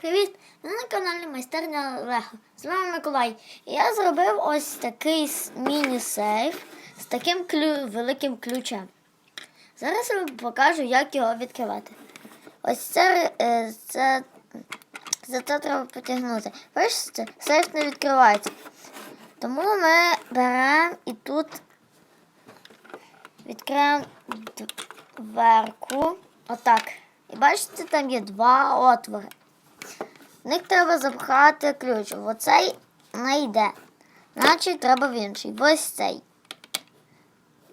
Привіт! Ви на каналі Майстерня Лего. З вами Миколай. І я зробив ось такий міні-сейф з таким клю... великим ключем. Зараз я вам покажу, як його відкривати. Ось це, е, це, це треба потягнути. Бачите, сейф не відкривається. Тому ми беремо і тут відкриємо дверку. Отак. І бачите, там є два отвори. В них треба запхати ключ. Оцей не йде. Значить, треба в інший. Ось цей.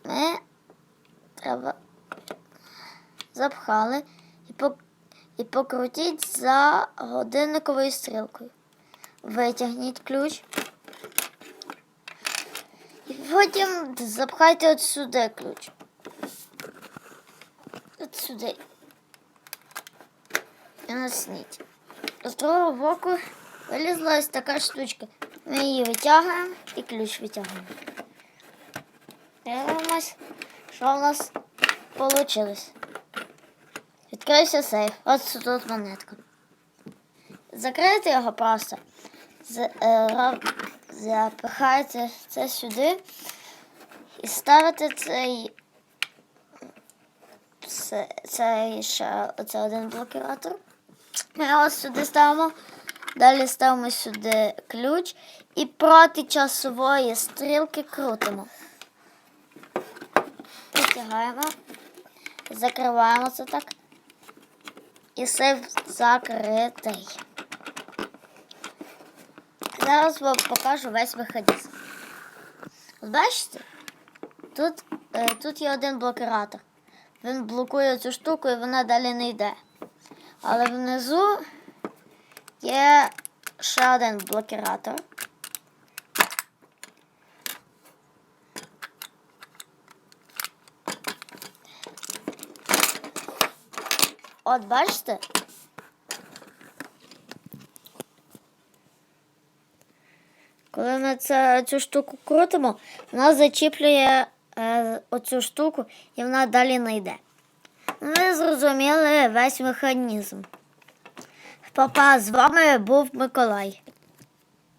Ми треба запхали і, пок... і покрутіть за годинниковою стрілкою. Витягніть ключ. І потім запхайте от сюди ключ. От сюди. І насніть. З другого боку вилізла ось така штучка. Ми її витягуємо і ключ витягуємо. Дивимось, що в нас вийшло. Відкрився сейф. Ось тут монетка. Закрити його просто. Е, запихаєте це сюди і ставите цей. Це, цей ще оце один блокіратор. Ми його сюди ставимо. Далі ставимо сюди ключ і проти часової стрілки крутимо. Витягаємо, закриваємо це так. І сейф закритий. Зараз вам покажу весь механізм. Бачите? Тут, е, тут є один блокіратор. Він блокує цю штуку і вона далі не йде. Але внизу є ще один блокіратор. От бачите? Коли ми це, цю штуку крутимо, вона зачіплює е, оцю штуку і вона далі не йде. Ви зрозуміли весь механізм. Папа, з вами був Миколай.